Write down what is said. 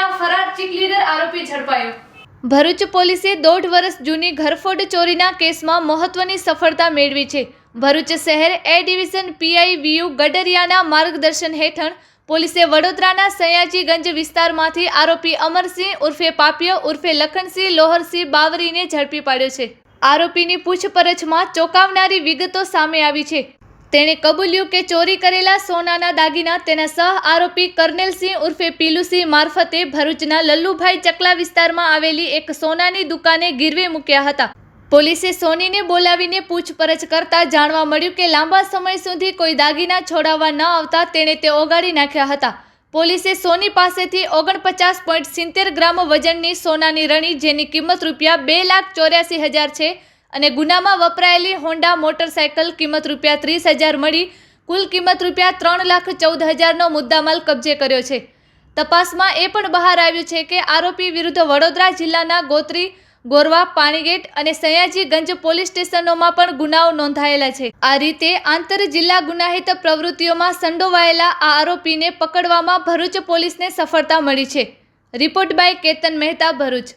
મહિના ફરાર ચીક લીડર આરોપી ઝડપાયો. ભરૂચ પોલીસે દોઢ વર્ષ જૂની ઘરફોડ ચોરીના કેસમાં મહત્વની સફળતા મેળવી છે. ભરૂચ શહેર એ ડિવિઝન પીઆઈ વીયુ ગડરિયાના માર્ગદર્શન હેઠળ પોલીસે વડોદરાના સયાજીગંજ વિસ્તારમાંથી આરોપી અમરસિંહ ઉર્ફે પાપિયો ઉર્ફે લખનસિંહ લોહરસિંહ બાવરીને ઝડપી પાડ્યો છે. આરોપીની પૂછપરછમાં ચોંકાવનારી વિગતો સામે આવી છે. તેણે કબૂલ્યું કે ચોરી કરેલા સોનાના દાગીના તેના સહ આરોપી કરનેલસિંહ ઉર્ફે પીલુસિંહ મારફતે ભરૂચના લલ્લુભાઈ ચકલા વિસ્તારમાં આવેલી એક સોનાની દુકાને ગીરવે મૂક્યા હતા. પોલીસે સોનીને બોલાવીને પૂછપરછ કરતા જાણવા મળ્યું કે લાંબા સમય સુધી કોઈ દાગીના છોડાવવા ન આવતા તેણે તે ઓગાળી નાખ્યા હતા. પોલીસે સોની પાસેથી ઓગણપચાસ પોઈન્ટ સિત્તેર ગ્રામ વજનની સોનાની રણી જેની કિંમત રૂપિયા બે લાખ ચોર્યાસી હજાર છે અને ગુનામાં વપરાયેલી હોન્ડા મોટરસાયકલ કિંમત રૂપિયા ત્રીસ હજાર મળી. કુલ કિંમત રૂપિયા ત્રણ લાખ ચૌદ હજારનો મુદ્દામાલ કબજે કર્યો છે. તપાસમાં એ પણ બહાર આવ્યું છે કે આરોપી વિરુદ્ધ વડોદરા જિલ્લાના ગોત્રી, ગોરવા, પાણીગેટ અને સયાજીગંજ પોલીસ સ્ટેશનોમાં પણ ગુનાઓ નોંધાયેલા છે. આ રીતે આંતર જિલ્લા ગુનાહિત પ્રવૃત્તિઓમાં સંડોવાયેલા આ આરોપીને પકડવામાં ભરૂચ પોલીસને સફળતા મળી છે. Report by Ketan Mehta, Bharuch.